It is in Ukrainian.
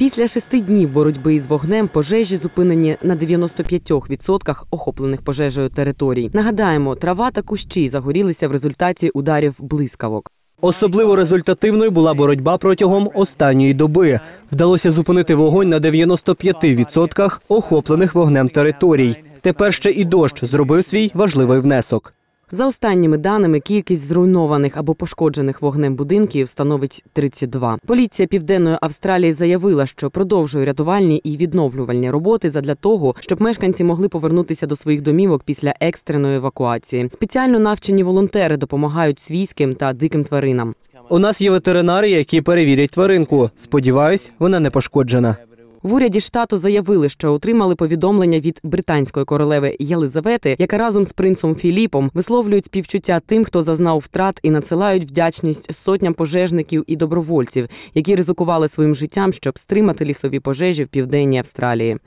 Після шести днів боротьби із вогнем пожежі зупинені на 95% охоплених пожежею територій. Нагадаємо, трава та кущі загорілися в результаті ударів блискавок. Особливо результативною була боротьба протягом останньої доби. Вдалося зупинити вогонь на 95% охоплених вогнем територій. Тепер ще і дощ зробив свій важливий внесок. За останніми даними, кількість зруйнованих або пошкоджених вогнем будинків становить 32. Поліція Південної Австралії заявила, що продовжує рятувальні і відновлювальні роботи задля того, щоб мешканці могли повернутися до своїх домівок після екстреної евакуації. Спеціально навчені волонтери допомагають свійським та диким тваринам. У нас є ветеринари, які перевірять тваринку. Сподіваюсь, вона не пошкоджена. В уряді штату заявили, що отримали повідомлення від британської королеви Єлизавети, яка разом з принцом Філіпом висловлюють співчуття тим, хто зазнав втрат, і надсилають вдячність сотням пожежників і добровольців, які ризикували своїм життям, щоб стримати лісові пожежі в південній Австралії.